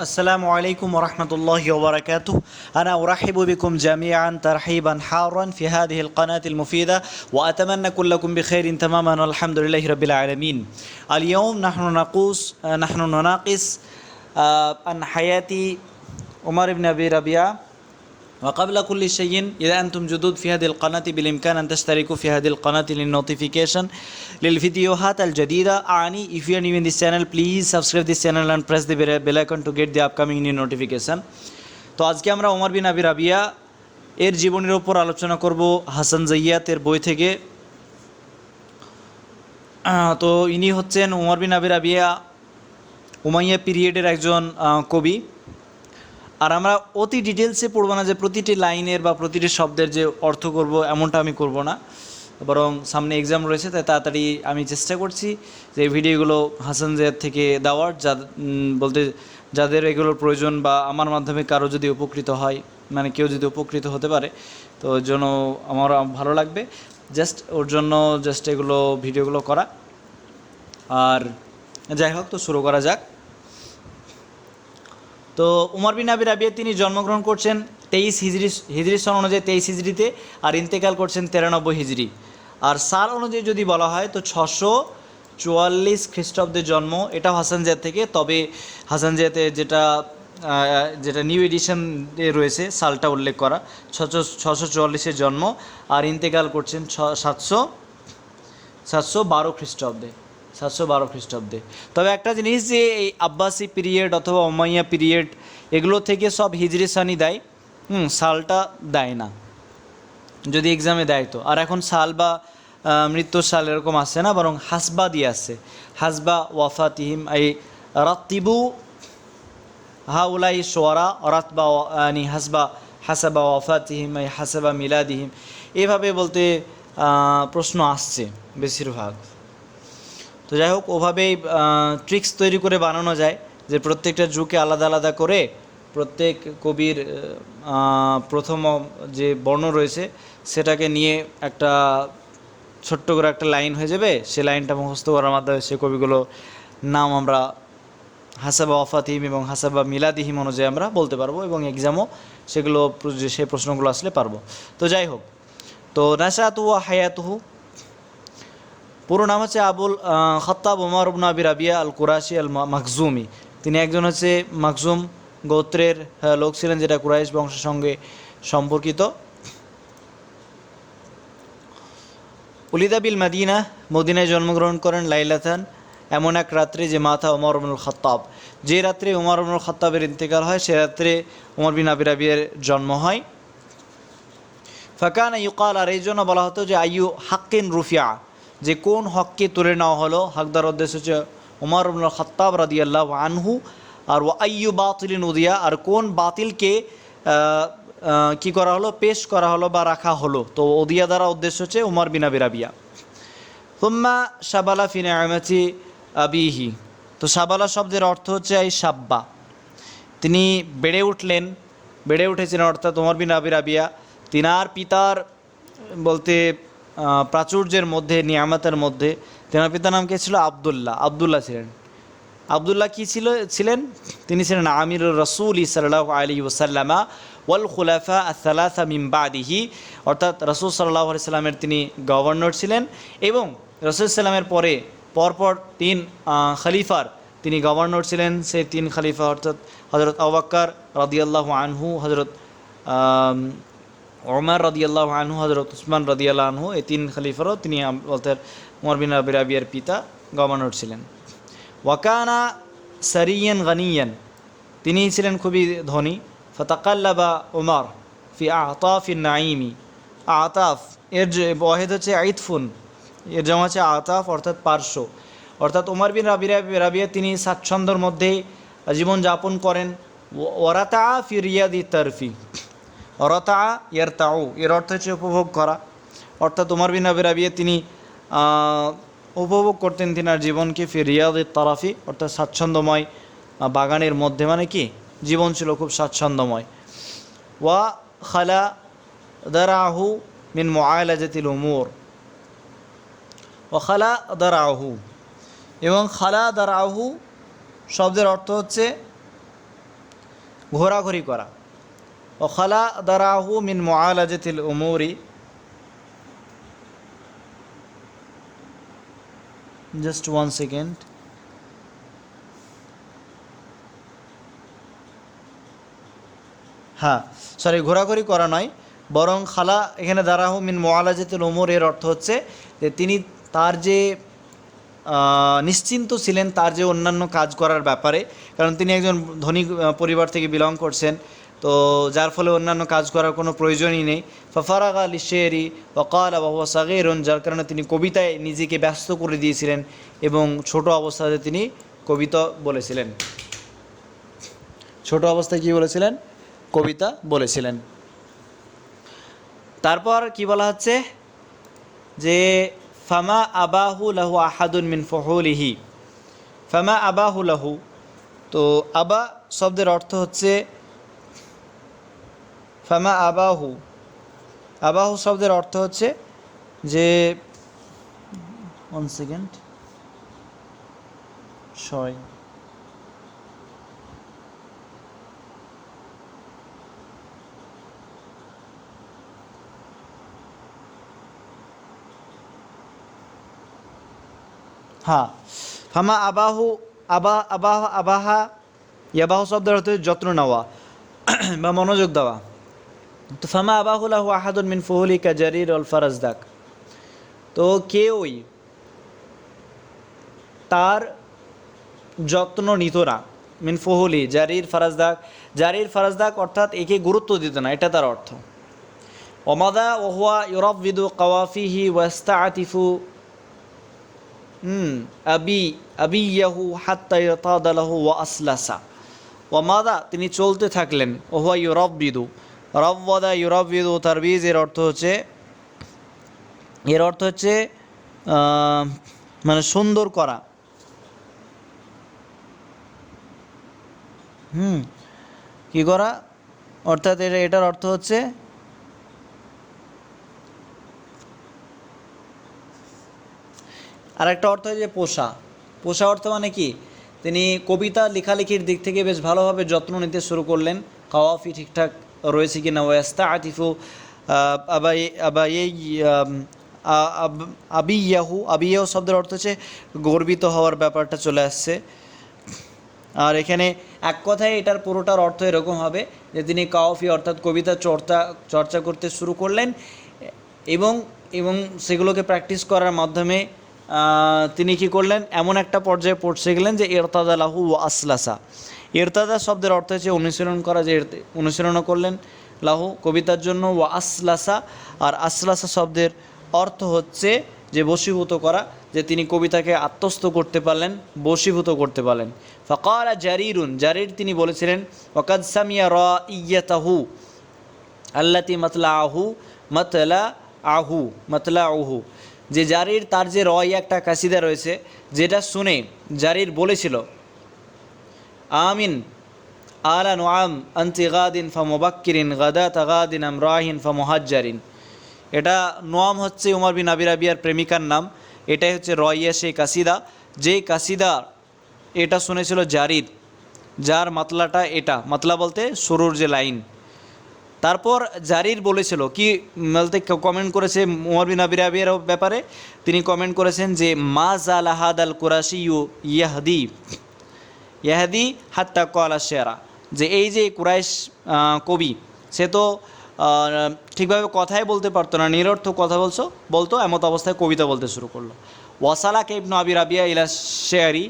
السلام عليكم ورحمة الله وبركاته. أنا أرحب بكم جميعا ترحيبا حارا في هذه القناة المفيدة وأتمنى كلكم بخير تماما والحمد لله رب العالمين. اليوم نحن نقوس نحن نناقش آه، عن حياة عمر بن أبي ربيعة. وقبل كل شيء إذا أنتم جدد في هذه القناة بالإمكان أن تشتركوا في هذه القناة للنوتيفيكيشن للفيديوهات الجديدة أعني if you are new in this channel please subscribe this channel and press the bell bell icon to get the upcoming new notification তো আজকে আমরা ওমর বিন Abi Rabiya এর জীবনের ওপর আলোচনা করব হাসান জাইয়াতের বই থেকে আহ, তো ইনি হচ্ছেন ওমর বিন আবি রাবিয়া উমাইয়া পিরিয়ডের একজন আহ, কবি আর আমরা অতি ডিটেলসে পড়ব না যে প্রতিটি লাইনের বা প্রতিটি শব্দের যে অর্থ করব, এমনটা আমি করব না। বরং সামনে এক্সাম রয়েছে, তাই তাড়াতাড়ি আমি চেষ্টা করছি যে ভিডিওগুলো হাসান জায়াদ থেকে দেওয়ার, যা বলতে যাদের এগুলোর প্রয়োজন বা আমার মাধ্যমে কারও যদি উপকৃত হয় মানে কেউ যদি উপকৃত হতে পারে, তো ওর জন্য আমার ভালো লাগবে। জাস্ট ওর জন্য জাস্ট এগুলো, ভিডিওগুলো করা। আর যাই হোক, তো শুরু করা যাক। তো উমর বিন আবি রাবিয়া তিনি জন্মগ্রহণ করছেন তেইশ হিজড়ি হিজড়ি সন অনুযায়ী তেইশ হিজড়িতে আর ইন্তেকাল করছেন তেরানব্বই হিজড়ি আর সাল অনুযায়ী যদি বলা হয়, তো ছশো চুয়াল্লিশ খ্রিস্টাব্দের জন্ম। এটা হাসান জিয়াদ থেকে, তবে হাসান জিয়াতে যেটা যেটা নিউ এডিশন রয়েছে, সালটা উল্লেখ করা, ছশো ছশো চুয়াল্লিশের জন্ম আর ইন্তেকাল করছেন ছ, সাতশো সাতশো বারো খ্রিস্টাব্দে। সাতশো বারো খ্রিস্টাব্দে। তবে একটা জিনিস যে এই আব্বাসি পিরিয়ড অথবা ওমাইয়া পিরিয়ড, এগুলো থেকে সব হিজরি সানি দেয়, হুম, সালটা দেয় না। যদি এক্সামে দেয় তো। আর এখন সাল বা মৃত্যুর সাল এরকম আসে না, বরং হাসবা দিয়ে আসছে হাসবা, ওয়াফাতিহিম, এই রাত্তিবু, হাউলাই সোয়ারা রাতবা আনি হাসবা, হাসাবা ওয়াফা ওয়াফাতিহিম, এই হাসাবা মিলাদিহিম। এভাবে বলতে প্রশ্ন আসছে বেশিরভাগ। তো যাই হোক, ওভাবেই ট্রিক্স তৈরি করে বানানো যায় যে প্রত্যেকটা যুগকে আলাদা আলাদা করে প্রত্যেক কবির প্রথম যে বর্ণ রয়েছে সেটাকে নিয়ে একটা ছোট্ট করে একটা লাইন হয়ে যাবে। সে লাইনটা মুখস্থ করার মাধ্যমে সে কবিগুলো নাম আমরা হাসাবা ওয়াফাতিহিম এবং হাসাবা মিলাদিহিম অনুযায়ী আমরা বলতে পারব এবং এক্সামও সেগুলো সেই প্রশ্নগুলো আসলে পারব। তো যাই হোক, তো নাসাতু ওয়া হায়াতুহু পুরো নাম হচ্ছে আবুল খত্তাব উমর আবি রাবিয়া আল কুরাশি আল মাকজুমি তিনি একজন হচ্ছে মাকজুম গোত্রের লোক ছিলেন যেটা কুরাইশ বংশের সঙ্গে সম্পর্কিত। উলিদা বিল মাদিনা মদিনায় জন্মগ্রহণ করেন লাইলাথান এমন এক রাত্রে যে মাথা উমর উবনুল খত্তাব। যে রাত্রে উমর উবনুল খত্তাবের ইন্তেকাল হয়, সে রাত্রে উমর বিন আবি রাবিয়ার জন্ম হয়। ফাকান ইউকাল, আর এই জন্য বলা হতো যে, আইয়ু হাক্কিন রুফিয়া। যে কোন হককে তুলে নেওয়া হলো? হকদার উদ্দেশ্য হচ্ছে উমর উবনুল খত্তাব রাদিয়াল্লাহ আনহু আর ও আইয়ু বাতিলিন উদিয়া আর কোন বাতিলকে কি করা হলো? পেশ করা হলো বা রাখা হলো। তো ওদিয়া দ্বারা উদ্দেশ্য হচ্ছে উমর বিনা আবি রাবিয়া। তুম্মা সাবালা ফিনে আহমেদি আবিহি। তো সাবালা শব্দের অর্থ হচ্ছে এই সাব্বা। তিনি বেড়ে উঠলেন। বেড়ে উঠেছিলেন অর্থাৎ ওমর বিন আবি রাবিয়া। তিনার পিতার বলতে প্রাচুর্যের মধ্যে, নিয়ামতের মধ্যে, তেনার পিতার নাম কে ছিল? আবদুল্লাহ। আবদুল্লাহ ছিলেন। আবদুল্লাহ কি ছিল, ছিলেন? তিনি ছিলেন আমির রসুল সাল্লাহ আলী ওসাল্লামা ওয়াল খুলাফা আসালাসা মিমবাদিহি অর্থাৎ রসুল সাল্লাহ সাল্লামের তিনি গভর্নর ছিলেন এবং রসুল সাল্লামের পরে পরপর তিন খলিফার তিনি গভর্নর ছিলেন। সেই তিন খলিফা অর্থাৎ হজরত আবাক্কার রদিয়াল্লাহ আনহু হজরত ওমর রদিয়াল্লাহ আনহু হজরত উসমান রদিয়াল্লাহ আনহু, এই তিন খলিফারও তিনি বলতে উমর বিন আবি রাবিয়ার পিতা, গভর্নর ছিলেন। ওয়াকানা সারিয়ান গানিয়ান, তিনি ছিলেন খুবই ধনী। ফতাকাল্লাবা ওমার ফি আতাফি নাইমি আতাফ, এর ওয়াহেদ হচ্ছে আইতফুন, এর জমা হচ্ছে আতাফ, অর্থাৎ পার্শ্ব। অর্থাৎ উমর বিন রাবিরা রাবিয়া তিনি স্বাচ্ছন্দ্যর মধ্যেই জীবনযাপন করেন। ওরাতা ফি রিয়াদি তরফি। রতা ইয়ার তাও এর অর্থ হচ্ছে উপভোগ করা। অর্থাৎ উমর বিন আবি রাবিয়া তিনি উপভোগ করতেন তিনার জীবনকে ফি রিয়াদের তরফি, অর্থাৎ স্বাচ্ছন্দ্যময় বাগানের মধ্যে মানে কি? জীবন ছিল খুব স্বাচ্ছন্দ্যময়। ওয়া খালা দারাহু মিন মোয়ালাজাতিল উমুর। ও খালা দারাহু, এবং খালা দারাহু শব্দের অর্থ হচ্ছে ঘোরাঘুরি করা। ও খালা দারাহু মিন মোয়ালাজতিল উমুরি। জাস্ট ওয়ান সেকেন্ড হ্যাঁ সরি ঘোরাঘুরি করা নয়। বরং খালা, এখানে দারাহু মিন মোয়ালাজাতুল উমর এর অর্থ হচ্ছে যে তিনি তার যে নিশ্চিন্ত ছিলেন তার যে অন্যান্য কাজ করার ব্যাপারে। কারণ তিনি একজন ধনী পরিবার থেকে বিলং করছেন। তো যার ফলে অন্যান্য কাজ করার কোনো প্রয়োজনই নেই। ফফারাগ আলী শেরি ওকাল আবাহুয়া সাগেরন, যার কারণে তিনি কবিতায় নিজেকে ব্যস্ত করে দিয়েছিলেন এবং ছোট অবস্থাতে তিনি কবিতা বলেছিলেন। ছোট অবস্থায় কি বলেছিলেন? কবিতা বলেছিলেন। তারপর কি বলা হচ্ছে? যে, ফামা আবাহু লাহু আহাদুন মিন ফহুলিহি। ফামা আবাহু লাহু, তো আবা শব্দের অর্থ হচ্ছে ফামা আবাহু। আবাহু শব্দের অর্থ হচ্ছে যে ওয়ান সেকেন্ড ছয়। হ্যাঁ ফামা আবাহু, আবা, আবাহ, আবাহা, ইয়াবাহু শব্দের অর্থ যত্ন নেওয়া বা মনোযোগ দেওয়া। তো ফামা আবাহুল্লাহ আহাদুন মিন ফুহুলি কাজারির অল ফারাজদাক। তো কেউই তার যত্ন নিত না মিন ফুহুলি, জারির, ফারাজদাক। জারির, ফারাজদাক অর্থাৎ একে গুরুত্ব দিত না, এটা তার অর্থ। ওমাদা ওহুয়া ইউরবিদু কওয়াফিহি ওয়াস্তা আতিফু হুম, আবি, আবিয়াহু হাত্তা ইরতাদালাহু ওয়া আসলাসা। ওয়ামাদা তিনি চলতে থাকলেন, ওহুয়া ইউরবিদু রব্বাদা ইউরবিদু তারবিজ, এর অর্থ হচ্ছে, এর অর্থ হচ্ছে মানে সুন্দর করা। হুম, কি করা? অর্থাৎ এটা, এটার অর্থ হচ্ছে আর একটা অর্থ যে পোষা। পোষা অর্থ মানে কি? তিনি কবিতা লেখালেখির দিক থেকে বেশ ভালোভাবে যত্ন নিতে শুরু করলেন কাওয়াফি ঠিকঠাক রয়েছে কি না ওয়াস্তা আতিফু আবাই আবাই আবিয়াহু আবিয়াহু শব্দের অর্থ হচ্ছে গর্বিত হওয়ার ব্যাপারটা চলে আসছে। আর এখানে এক কথায় এটার পুরোটার অর্থ এরকম হবে যে তিনি কাওয়াফি অর্থাৎ কবিতা চর্চা চর্চা করতে শুরু করলেন এবং এবং সেগুলোকে প্র্যাকটিস করার মাধ্যমে তিনি কি করলেন? এমন একটা পর্যায়ে পৌঁছে গেলেন যে এরতাদা লাহু ও আসলাসা। এরতাদা শব্দের অর্থ হচ্ছে অনুশীলন করা, যে অনুশীলনও করলেন লাহু কবিতার জন্য ও আসলাসা, আর আসলাসা শব্দের অর্থ হচ্ছে যে বশীভূত করা, যে তিনি কবিতাকে আত্মস্থ করতে পারলেন, বশীভূত করতে পারলেন। ফকালা জারিরুন, জারির তিনি বলেছিলেন ওকাদ সামিয়া র ইয়াতাহু আল্লাতি মতলা আহু মতলা আহু মতলা আহু যে জারির তার যে রয় একটা কাসিদা রয়েছে, যেটা শুনে জারির বলেছিল আমিন। আলা নোয়াম আন্তি গাদিন ফা মোবাক্কিরিন গাদা তাগাদিন আমরাহিন ফা মোহাজ্জারিন এটা নোয়াম হচ্ছে উমর বিন আবির আবিয়ার প্রেমিকার নাম। এটাই হচ্ছে রয়া সেই কাসিদা। যেই কাসিদা এটা শুনেছিল জারির যার মাতলাটা এটা। মাতলা বলতে শুরুর যে লাইন। তারপর জারির বলেছিল কি, বলতে কমেন্ট করেছে উমর বিন আবির আবিয়ার ব্যাপারে। তিনি কমেন্ট করেছেন যে, মা জাল আহাদ আল কুরাশি ইউ ইয়াহদি? ইয়াহাদি হাত্তা কলা শেরা যে এই যে কুরাইশ কবি, সে তো ঠিকভাবে কথাই বলতে পারতো না, নিরর্থ কথা বলছো, বলতো, এমত অবস্থায় কবিতা বলতে শুরু করল। ওয়াসালা কেবন আবি রাবিয়া ইলা শেয়ারি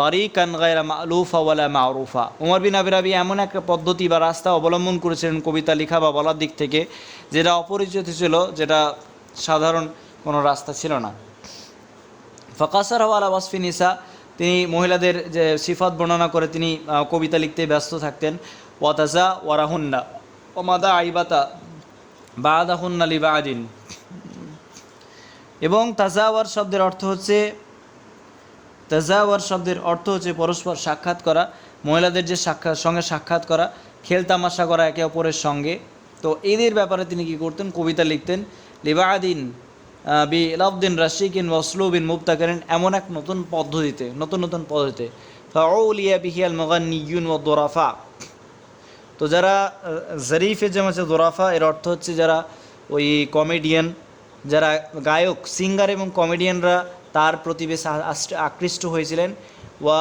তারিকান গায়রা মালুফা ওয়ালা মারুফা। উমর বিন আবি এমন একটা পদ্ধতি বা রাস্তা অবলম্বন করেছিলেন কবিতা লেখা বা বলার দিক থেকে, যেটা অপরিচিত ছিল, যেটা সাধারণ কোনো রাস্তা ছিল না। ফকাসার হওয়ালা ওয়াসফি নিসা তিনি মহিলাদের যে সিফাত বর্ণনা করে তিনি কবিতা লিখতে ব্যস্ত থাকতেন। ওয়াতাজা ওয়ারাহুন্না ওমাদা আইবাতা বাদাহুন্না লিবাদিন। এবং তাজাওয়ার শব্দের অর্থ হচ্ছে তাজাওয়ার শব্দের অর্থ হচ্ছে পরস্পর সাক্ষাৎ করা মহিলাদের যে সাক্ষাৎ সঙ্গে সাক্ষাৎ করা খেলতামাশা করা একে অপরের সঙ্গে। তো এদের ব্যাপারে তিনি কি করতেন? কবিতা লিখতেন। লিবাদিন আহ, বি লাফদিন রাশিকিন মুক্তা করেন এমন এক নতুন পদ্ধতিতে, নতুন নতুন পদ্ধতিতে, ফাউলিয়া বিহিয়াল মগান্নিয়ুন ও দোরাফা। তো যারা জরিফে যেমন আছে দোরাফা, এর অর্থ হচ্ছে যারা ওই কমেডিয়ান যারা গায়ক সিঙ্গার এবং কমেডিয়ানরা তার প্রতি বেশ আকৃষ্ট হয়েছিলেন। ওয়া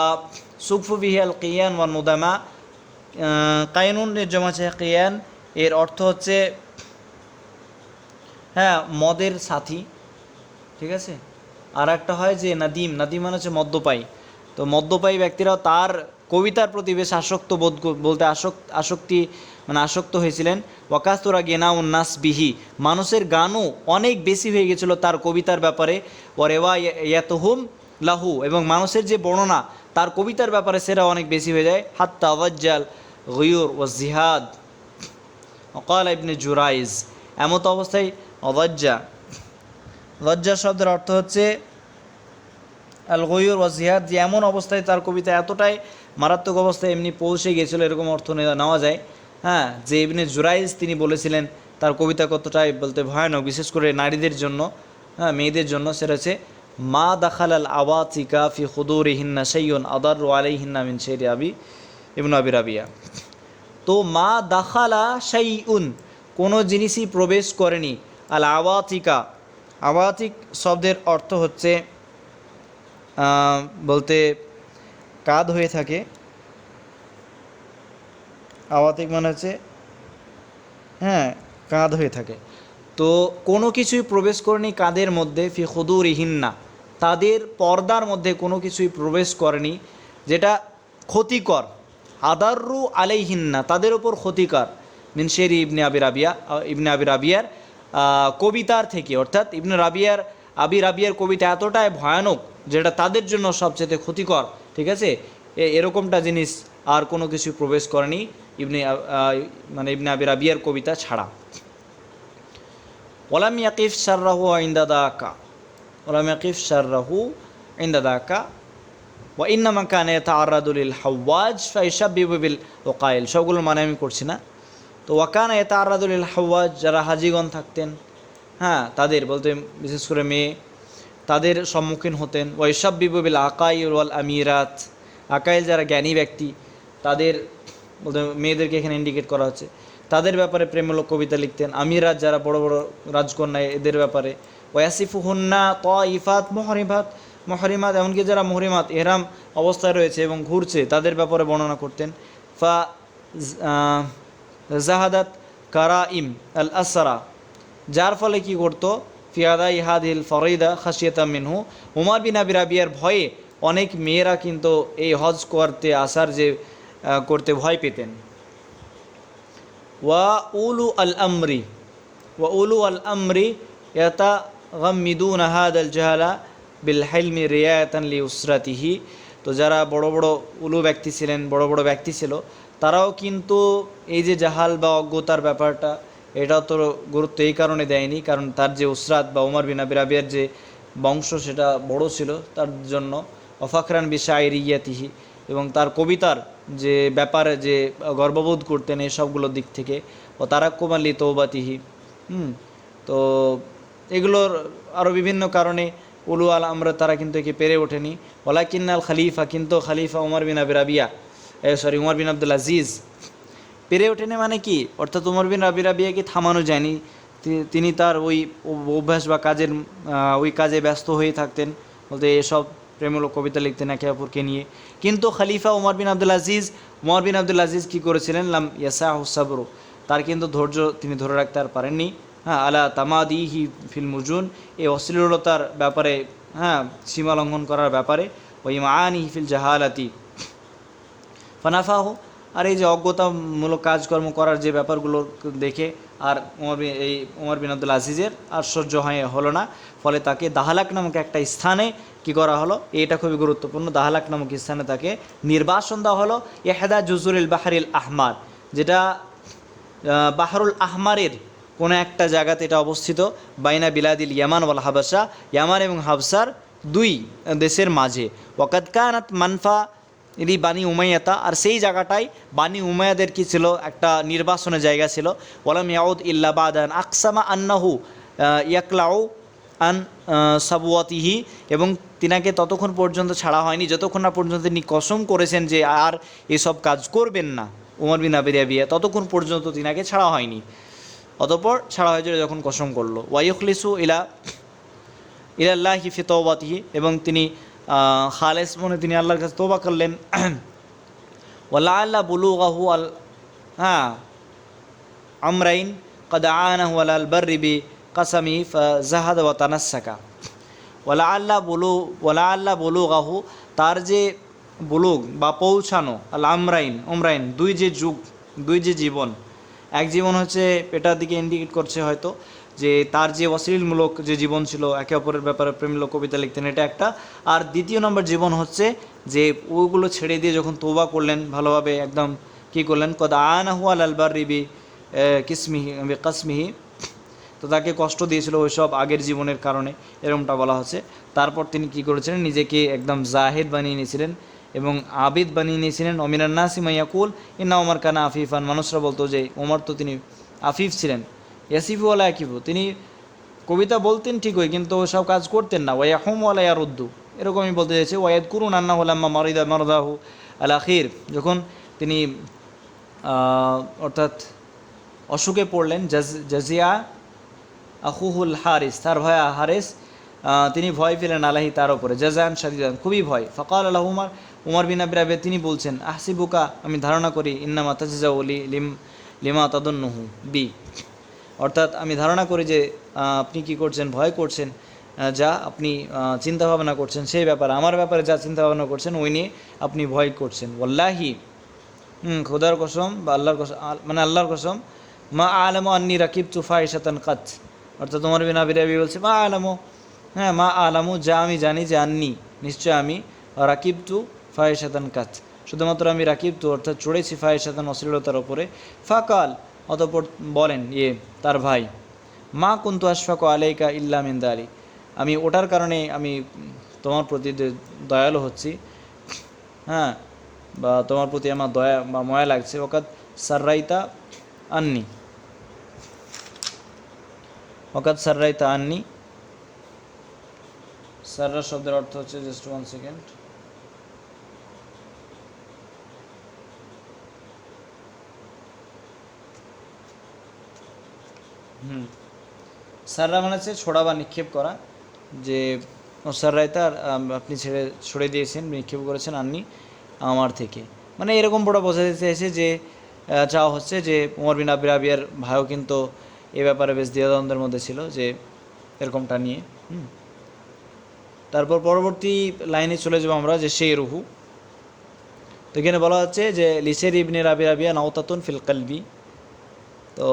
সুকফু বিহিয়াল কিয়ান ওয়ান মুদামা কায়নুন এর জমা আছে কিয়ান, এর অর্থ হচ্ছে হ্যাঁ মদের সাথী। ঠিক আছে? আর একটা হয় যে নাদিম নাদিম মানে হচ্ছে মদ্যপায়ী। তো মদ্যপায়ী ব্যক্তিরাও তার কবিতার প্রতি বেশ আসক্ত বোধ বলতে আসক্ত আসক্তি মানে আসক্ত হয়েছিলেন। ওয়াকাস্তুরা গেনা উন্নাস বিহি মানুষের গানও অনেক বেশি হয়ে গেছিল তার কবিতার ব্যাপারে। ওরেওয়া ইয়াতহুম লাহু। এবং মানুষের যে বর্ণনা, তার কবিতার ব্যাপারে সেটা অনেক বেশি হয়ে যায়। হাত্তা ওয়াজ্জাল গয়ুর ও জিহাদ। অকাল ইবনে জুরাইজ। এমত অবস্থায় অলজ্জা লজ্জা শব্দের অর্থ হচ্ছে আল গয়ুর ওয়া জিহাদ যে এমন অবস্থায় তার কবিতা এতটাই মারাত্মক অবস্থায় এমনি পৌঁছে গিয়েছিল, এরকম অর্থ নেওয়া যায়। হ্যাঁ যে ইবনে জুরাইজ তিনি বলেছিলেন তার কবিতা কতটাই বলতে ভয়ানক, বিশেষ করে নারীদের জন্য হ্যাঁ মেয়েদের জন্য, সেটা হচ্ছে, মা দাখাল আল আওয়াতিকা ফি খুদুর হিন্না সৈয়ন আদার আলাইহিন্না মিন শেরি আবি ইবনু আবি রাবিয়া। তো মা দাখালা শাইউন, কোনো জিনিসই প্রবেশ করেনি। আল আওয়াতিকা আওয়াতিক শব্দের অর্থ হচ্ছে বলতে কাদ হয়ে থাকে। আওয়াতিক মানে হচ্ছে হ্যাঁ কাঁধ হয়ে থাকে। তো কোনো কিছুই প্রবেশ করেনি কাঁধের মধ্যে ফি ইহিন্না তাদের পর্দার মধ্যে কোনো কিছুই প্রবেশ করেনি যেটা ক্ষতিকর। আদাররু আলাইহিন্না তাদের ওপর ক্ষতিকর। মিনশেরি ইবনে আবি রাবিয়া আহ, ইবনে আবি রাবিয়ার আহ, কবিতার থেকে, অর্থাৎ ইবনে রাবিয়ার, আবি রাবিয়ার কবিতা এতটাই ভয়ানক যেটা তাদের জন্য সবচেয়ে ক্ষতিকর, ঠিক আছে? এরকমটা জিনিস আর কোনো কিছু প্রবেশ করেনি ইবনে মানে ইবনে আবি রাবিয়ার কবিতা ছাড়া। ওলাম ইয়াকিফ শাররাহু আইন্দা দাকা ওলাম ইয়াকিফ শাররাহু আইন্দা দাকা, ওয়া ইন্নামা কানে তা তাআরাদুল হাওয়াজ ফাইশাবিবু বিল ওকাইল সবগুলোর মানে আমি করছি না। তো ওয়াকানা তাআরাদুল হাওয়াজ, যারা হাজিগণ থাকতেন হ্যাঁ তাদের, বলতে বিশেষ করে মেয়ে, তাদের সম্মুখীন হতেন। ওয়াইশাবিবু বিল আকাইল ওয়াল আমিরাত আকাইল যারা জ্ঞানী ব্যক্তি, তাদের, বলতে মেয়েদেরকে এখানে ইন্ডিকেট করা হচ্ছে। তাদের ব্যাপারে প্রেমমূলক কবিতা লিখতেন। আমিরাত যারা বড় বড় রাজকন্যা, এদের ব্যাপারে। ওয়াসিফু হুন্না ত ইফাত মহরিমাত মহরিমাত এমনকি যারা মহরিমাত, এহরাম অবস্থায় রয়েছে এবং ঘুরছে, তাদের ব্যাপারে বর্ণনা করতেন। ফা জাহাদাত কারা ইম আল আসরা যার ফলে কি করতো? ফিয়াদা ইহাদিল ফরইদা খাসিয়তা মিনহু। উমার বিন আবি রাবিয়ার ভয়ে অনেক মেয়েরা কিন্তু এই হজ করতে, আসার যে করতে ভয় পেতেন। ওয়া উলু আল আমরি ওয়া উলু আল আমরি ইয়াতা গাম্মিদুন হাদ আল জাহালা বিল হাইলমি রিয়ায়াতান লি উসরাতিহি তো যারা বড় বড় উলু ব্যক্তি ছিলেন, বড় বড় ব্যক্তি ছিল তারাও কিন্তু এই যে জাহাল বা অজ্ঞতার ব্যাপারটা এটাও তো গুরুত্ব এই কারণে দেয়নি, কারণ তার যে উসরাত বা উমর বিন আবি রাবিয়ার যে বংশ সেটা বড় ছিল তার জন্য। অফাকরান বিশায়ের ইয়াতিহি এবং তার কবিতার যে ব্যাপারে, যে গর্ববোধ করতেন এই সবগুলোর দিক থেকে। ও তারাক্কুম আলী তৌবাতিহি, হুম, তো এগুলোর আরও বিভিন্ন কারণে উলু আল আমরা তারা কিন্তু একে পেরে ওঠেনি। ওলাকিন্নাল খালিফা, কিন্তু খালিফা Umar bin Abi Rabia. Sorry Umar bin Abdul Aziz. পেরে ওঠেনি মানে কি? অর্থাৎ উমর বিন রাবি রাবিয়াকে থামানো যায়নি? তিনি তার ওই অভ্যাস বা কাজের ওই কাজে ব্যস্ত হয়ে থাকতেন। বলতে এসব প্রেমূলক কবিতা লিখতেন একে অপরকে নিয়ে। কিন্তু খালিফা উমর বিন আব্দুল আজিজ, উমর বিন আব্দুল আজিজ কী করেছিলেন? লাম ইয়াসা হুসাবরু তার কিন্তু ধৈর্য তিনি ধরে রাখতে আর পারেননি। হ্যাঁ আলা তামাদি হি ফিল মুজুন। এই অশ্লীলতার ব্যাপারে হ্যাঁ সীমা লঙ্ঘন করার ব্যাপারে। ওই মানি ফিল জাহালাতি। ফানাফাহ। আর এই যে অজ্ঞতামূলক কাজকর্ম করার যে ব্যাপারগুলো দেখে, আর বিন, এই উমর বিন আব্দুল আজিজের, আর সহ্য হয়ে, হলো না। ফলে তাকে দাহালাক নামক একটা স্থানে কি করা হলো? এটা খুবই গুরুত্বপূর্ণ। দাহালাক নামক স্থানে তাকে নির্বাসন দেওয়া হলো এহেদা জুজুরিল বাহারিল আহমার, যেটা বাহারুল আহমারের কোনো একটা জায়গাতে এটা অবস্থিত, বাইনা বিলাদিল ইয়ামান ওয়াল হাবাসা। ইয়ামান এবং হাবসার দুই দেশের মাঝে। ওয়াকাদ কানাত মানফা ইদি বানি উমাইয়াতা। আর সেই জায়গাটাই বানি উমাইয়াদের কি ছিল? একটা নির্বাসনের জায়গা ছিল। ওলাম ইয়াউদ ইল্লা বাদান আকসামা আন্নাহু ইয়াকলাউ আন সাবুয়াতিহি এবং তিনাকে ততক্ষণ পর্যন্ত ছাড়া হয়নি। যতক্ষণ না পর্যন্ত তিনি কসম করেছেন যে আর এসব কাজ করবেন না উমর বিন আবি রাবিয়া, ততক্ষণ পর্যন্ত তিনাকে ছাড়া হয়নি। অতঃপর ছাড়া হয়েছিল যখন কসম করল। ওয়াইখলিসু ইলা, ইলাল্লাহি ফি তওবাতিহি। এবং তিনি খালেস মনে তিনি আল্লাহর কাছে তোবা করলেন। ওলা আল্লাহ বুলু আহু আল হ্যাঁ আমরাইন কদা আনাহু আল বর্রিবি কাসামি জাহাদ ও তানাসাকা। ওলা আল্লাহ বুলু ওলা আল্লাহ বুলু আহু তার যে বুলুক বা পৌঁছানো, আল আমরাইন, উমরাইন, দুই যে যুগ, দুই যে জীবন, এক জীবন হচ্ছে এটার দিকে ইন্ডিকেট করছে হয়তো। যে তার যে অশ্লীলমূলক যে জীবন ছিল, একে অপরের ব্যাপারে প্রেমমূলক কবিতা লিখতেন, এটা একটা। আর দ্বিতীয় নম্বর জীবন হচ্ছে যে ওগুলো ছেড়ে দিয়ে যখন তোবা করলেন, ভালোভাবে একদম কী করলেন? কদ আনাহু আল আলবার রিবি কিসমিহি কাসমিহি। তো তাকে কষ্ট দিয়েছিল ওইসব আগের জীবনের কারণে এরকমটা বলা হচ্ছে। তারপর তিনি কি করেছিলেন? নিজেকে একদম জাহেদ বানিয়ে নিয়েছিলেন এবং আবিদ বানিয়ে নিয়েছিলেন। অমিনার নাসিম ইয়াকুল ইন্না ওমর কানা আফিফান। মানুষরা বলতো যে, ওমর তো তিনি আফিফ ছিলেন। ইয়াসিফু আলা আকিফু তিনি কবিতা বলতেন ঠিকই, কিন্তু ওসব কাজ করতেন না। ওয়া হোম ওয়ালা ইয়ারুদ্দু। এরকমই বলতে চাইছে ওয়াইদ কুরুন আন্না হলাম্মা মারিদা মারদাহু আল আখির যখন তিনি অর্থাৎ অসুখে পড়লেন, জাজ- জাজিয়া আহুহুল হারিস, তার ভয় হারিস তিনি ভয় পেলেন আলাহি তার ওপরে জাজান সাদিদান খুবই ভয়। ফকাল আল্লাহ উমার উমর বিন আবির আবে তিনি বলছেন, আহসিবুকা, আমি ধারণা করি, ইন্নামা তাজিজা লিম, লিমা তাদন্নহু বি। অর্থাৎ আমি ধারণা করি যে আপনি কি করছেন, ভয় করছেন যা আপনি চিন্তা ভাবনা করছেন, সেই ব্যাপারে, আমার ব্যাপারে যা চিন্তা ভাবনা করছেন, ওই নিয়ে আপনি ভয় করছেন। ওয়াল্লাহি, হুম, খোদার কসম বা আল্লাহর কসম মানে আল্লাহর কসম, মা আলম আন্নি রাকিব তুফা ইশাতান কাত। অর্থাৎ তোমার বিনা বিরাবি বলছে, মা আলামো হ্যাঁ মা আলামু, যা আমি জানি, যে আন্নি, নিশ্চয় আমি রাকিব তু ফায়েশাতান কাত। শুধুমাত্র আমি রাকিব তু অর্থাৎ চড়েছি ফায়েশাতান অশ্লীলতার ওপরে। ফাকাল অতপর বলেন ইয়ে তার ভাই, মা কুন্তু আশফাকু আলাইকা ইল্লা মিন্দা আলী আমি ওটার কারণে আমি তোমার প্রতি দয়ালু হচ্ছি হ্যাঁ বা তোমার প্রতি আমার দয়া বা ময়া লাগছে, ওকাত সাররাইতা আননি। ওকাত সাররাইতা আননি। সাররা শব্দের অর্থ হচ্ছে, জাস্ট ওয়ান সেকেন্ড। সাররা মানে হচ্ছে ছোড়া বা নিক্ষেপ করা। যে স্যার রায়তা আপনি ছেড়ে, ছড়ে দিয়েছেন, নিক্ষেপ করেছেন আননি, আমার থেকে। মানে এরকম বড় বোঝাতে চেয়েছে যে চাওয়া হচ্ছে যে, উমর বিন আবির আবিয়ার ভাইও কিন্তু এ ব্যাপারে বেশ দ্বিধাদ্বন্দ্বের মধ্যে ছিল যে, এরকমটা নিয়ে তারপর পরবর্তী লাইনে চলে যাব আমরা, যে সেই রুহু। তো এখানে বলা হচ্ছে যে, লিসের ইবনে রাবি রাবিয়া নাওতাতুন ফিল কালবি। তো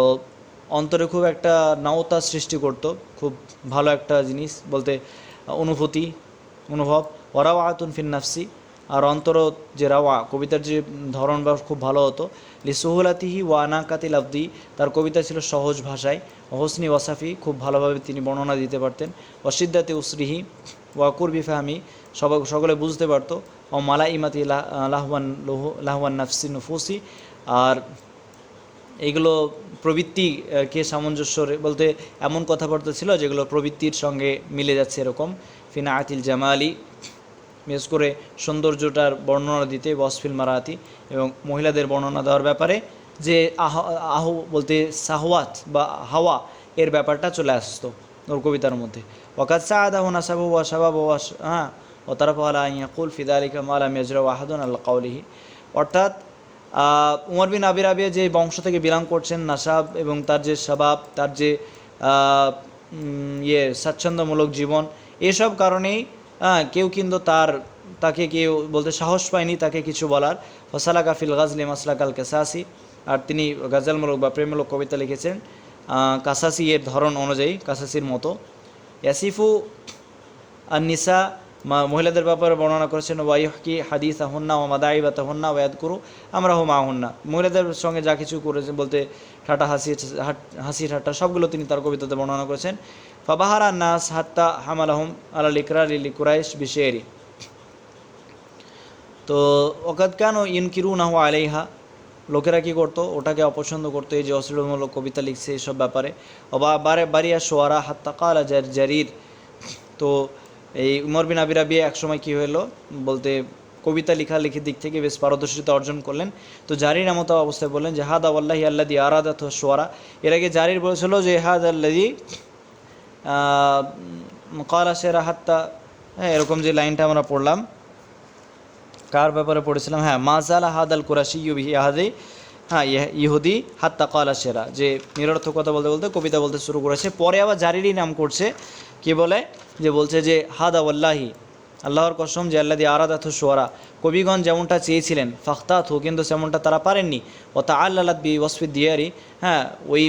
অন্তরে খুব একটা নাওতা সৃষ্টি করত, খুব ভালো একটা জিনিস বলতে অনুভূতি, অনুভব। ওরাও আতুন ফিন নাফসি, আর অন্তর যে রাওয়া, কবিতার যে ধরন বা খুব ভালো হতো। লিসুহুলাতিহি ওয়ানাকাতি লাফদি তার কবিতা ছিল সহজ ভাষায়। হোসনি ওয়াসাফি খুব ভালোভাবে তিনি বর্ণনা দিতে পারতেন। অসিদ্দাতে উসরিহি ওয়াকুর বিফাহামি সব, সকলে বুঝতে পারতো। ও মালা ইমাতি লাহওয়ান লহু- লাহওয়ান নাফসি নুফুসি, আর এইগুলো প্রবৃত্তি কে সামঞ্জস্য বলতে এমন কথাবার্তা ছিল যেগুলো প্রবৃত্তির সঙ্গে মিলে যাচ্ছে এরকম। ফিনা আতিল জামালি, বিশেষ করে সৌন্দর্যটার বর্ণনা দিতে বসফিল মারাতি এবং মহিলাদের বর্ণনা দেওয়ার ব্যাপারে যে আহ আহ, বলতে সাহওয়াত বা হাওয়া এর ব্যাপারটা চলে আসতো ওর কবিতার মধ্যে। ওকাত সাহাদাহ নাসাবু ওয়া সাবাব ওয়া হ্যাঁ ও তারফ আলা ইয়াকুল ফিদালিকা মালা মেজরা ওয়াহাদুন আল্লাহ কাউলিহি। অর্থাৎ উমর বিন আবির আবিয়া যে বংশ থেকে বিলং করছেন নাসাব এবং তার যে স্বভাব তার যে ইয়ে স্বাচ্ছন্দ্যমূলক জীবন এসব কারণেই হ্যাঁ, কেউ কিন্তু তার তাকে কেউ বলতে সাহস পায়নি তাকে কিছু বলার। ফসালা কাফিল গাজলি মাসলা কাল কাসাসি আর তিনি গাজালমূলক বা প্রেমমূলক কবিতা লিখেছেন। কাসাসি এর ধরন অনুযায়ী কাসাসির মতো। ইয়াসিফু আর নিসা মহিলাদের ব্যাপারে বর্ণনা করেছেন, ওয়াইহকি হাদিস আহন্না ও মাদাই বা তাহন্না ওয়াদ করু আমরা হো মাহন্না। মহিলাদের সঙ্গে যা কিছু করেছেন বলতে ঠাটা হাসি হাসি ঠাট্টা, সবগুলো তিনি তার কবিতাতে বর্ণনা করেছেন। ফাবাহারা নাস হাত্তা হামালাহম আলা লিকরা লিলি কুরাইশ বিশেরি তো, ওকাদ কেন না হওয়া আলাইহা। লোকেরা কি করতো? ওটাকে অপছন্দ করতো, এই যে অশ্লীলমূলক কবিতা লিখছে এইসব ব্যাপারে। বারে বারিয়া সোয়ারা হাত্তা কালা জার জারির তো এই উমর বিন আবির আবি একসময় কী হলো? বলতে কবিতা লেখালেখির দিক থেকে বেশ পারদর্শিতা অর্জন করলেন। তো জারির এমতো অবস্থায় বললেন যে, হাদ আল্লাহি আল্লাদি আরাদাত সোয়ারা এর আগে জারির বলেছিল যে, হাদ আল্লাদি কালা সেরা হাত্তা। হ্যাঁ এরকম যে লাইনটা আমরা পড়লাম। কার ব্যাপারে পড়েছিলাম? হ্যাঁ মাজালা হাদ আল কুরাশি ইউবি আহাদে। হ্যাঁ ইহ- ইহুদি হাত্তা কালা সেরা যে নিরর্থক কথা বলতে বলতে কবিতা বলতে শুরু করেছে। পরে আবার জারিরই নাম করছে। কি বলে? যে বলছে যে, হাদ আল্লাহি আল্লাহর কসম যে আল্লাহ দিয়ে আরাদাথ সোয়ারা। কবিগণ যেমনটা চেয়েছিলেন ফাখতাথু কিন্তু সেমনটা তারা পারেননি। ও তা আল্লাহ বি ওসফিদ দিয়ারি। হ্যাঁ ওই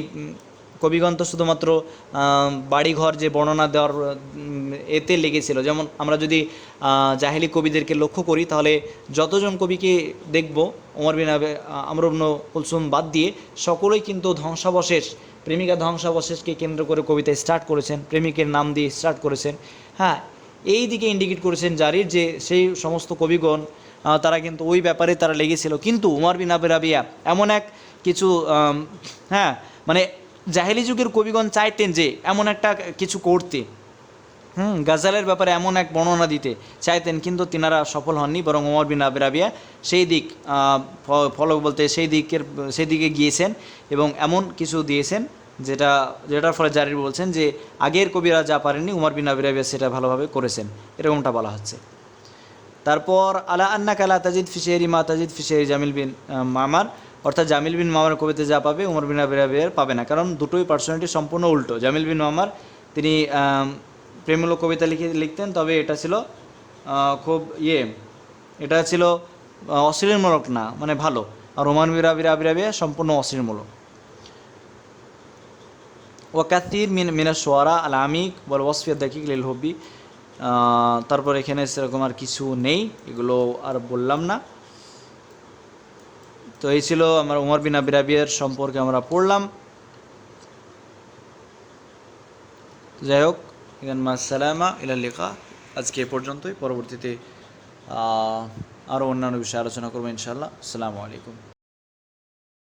কবিগণ তো শুধুমাত্র বাড়িঘর যে বর্ণনা দেওয়ার এতে লেগেছিল। যেমন আমরা যদি জাহেলি কবিদেরকে লক্ষ্য করি, তাহলে যতজন কবিকে দেখব, ওমর বিন আমরুবন কুলসুম বাদ দিয়ে, সকলেই কিন্তু ধ্বংসাবশেষ প্রেমিকা ধ্বংসাবশেষকে কেন্দ্র করে কবিতা স্টার্ট করেছেন, প্রেমিকের নাম দিয়ে স্টার্ট করেছেন। হ্যাঁ এই দিকে ইন্ডিকেট করেছেন জারির যে সেই সমস্ত কবিগণ তারা কিন্তু ওই ব্যাপারে তারা লেগেছিল। কিন্তু উমার বিন আবে রাবিয়া এমন এক কিছু হ্যাঁ মানে জাহেলি যুগের কবিগণ চাইতেন যে এমন একটা কিছু করতে। হুম গাজালের ব্যাপারে এমন এক বর্ণনা দিতে চাইতেন, কিন্তু তিনারা সফল হননি, বরং ওমর বিন আবে রাবিয়া সেই দিক ফলো বলতে সেই দিকের, সেই দিকে গিয়েছেন এবং এমন কিছু দিয়েছেন যেটা, যেটার ফলে জারির বলছেন যে আগের কবিরা যা পারেননি, উমর বিন আবে রাবিয়া সেটা ভালোভাবে করেছেন, এরকমটা বলা হচ্ছে। তারপর, আলা আন্না কালা তাজিদ ফিশেরি মা তাজিদ ফিশেরি জামিল বিন মামার, অর্থাৎ জামিল বিন মামার কবিতা যা পাবে, উমর বিন আবির আবির পাবে না, কারণ দুটোই পার্সোনালিটি সম্পূর্ণ উল্টো। জামিল বিন মামার, তিনি প্রেমমূলক কবিতা লিখে লিখতেন তবে এটা ছিল খুব ইয়ে। এটা ছিল অশ্লীলমূলক না মানে ভালো। আর ওমান বিন আবির আবির আবির সম্পূর্ণ অশ্লীলমূলক। ওয়াকাতির মিন মিনা সোয়ারা আল আমিক বল ওয়াসফিয়া দাকিক লিল আহ, তারপর এখানে সেরকম আর কিছু নেই এগুলো আর বললাম না। তো এই ছিল আমার উমর বিন আবিরাবিয়ার সম্পর্কে আমরা পড়লাম। যাই হোক এখান সালামা ইলাল্লিকা আজকে এ পর্যন্তই। পরবর্তীতে আরও অন্যান্য বিষয়ে আলোচনা করব ইনশাল্লাহ আসসালামু আলাইকুম।